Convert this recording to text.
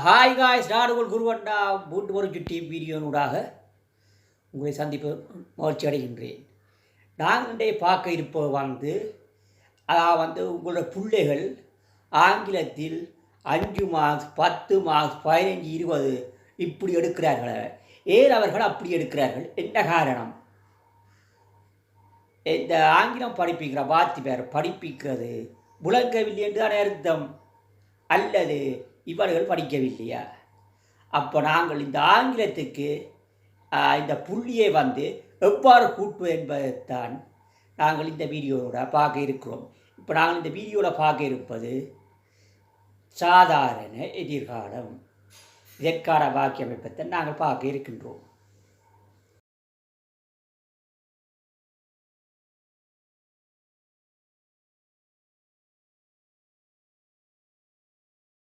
Hi guys நாடுகள் குருவண்டா. மூன்று ஒரு சுட்டி வீடியோனூடாக உங்களை சந்திப்பு மகிழ்ச்சி அடைகின்றேன். நாங்கள் பார்க்க இருப்ப வந்து அதாவது வந்து உங்களோட பிள்ளைகள் ஆங்கிலத்தில் அஞ்சு மார்க்ஸ் பத்து மார்க்ஸ் பதினஞ்சு இருபது இப்படி எடுக்கிறார்கள். ஏன் அவர்கள் அப்படி எடுக்கிறார்கள்? என்ன காரணம்? இந்த ஆங்கிலம் படிப்பிக்கிற வார்த்தை பேர் படிப்பிக்கிறது விளங்கவில்லை என்று தானே அர்த்தம். அல்லது இவர்கள் படிக்கவில்லையா? அப்போ நாங்கள் இந்த ஆங்கிலத்துக்கு இந்த புள்ளியை வந்து எவ்வாறு கூட்டுவது என்பதைத்தான் நாங்கள் இந்த வீடியோவோட பார்க்க இருக்கிறோம். இப்போ நாங்கள் இந்த வீடியோவில் பார்க்க இருப்பது சாதாரண எதிர்காலம். இதற்கான வாக்கியமைப்பத்தை நாங்கள் பார்க்க இருக்கின்றோம்.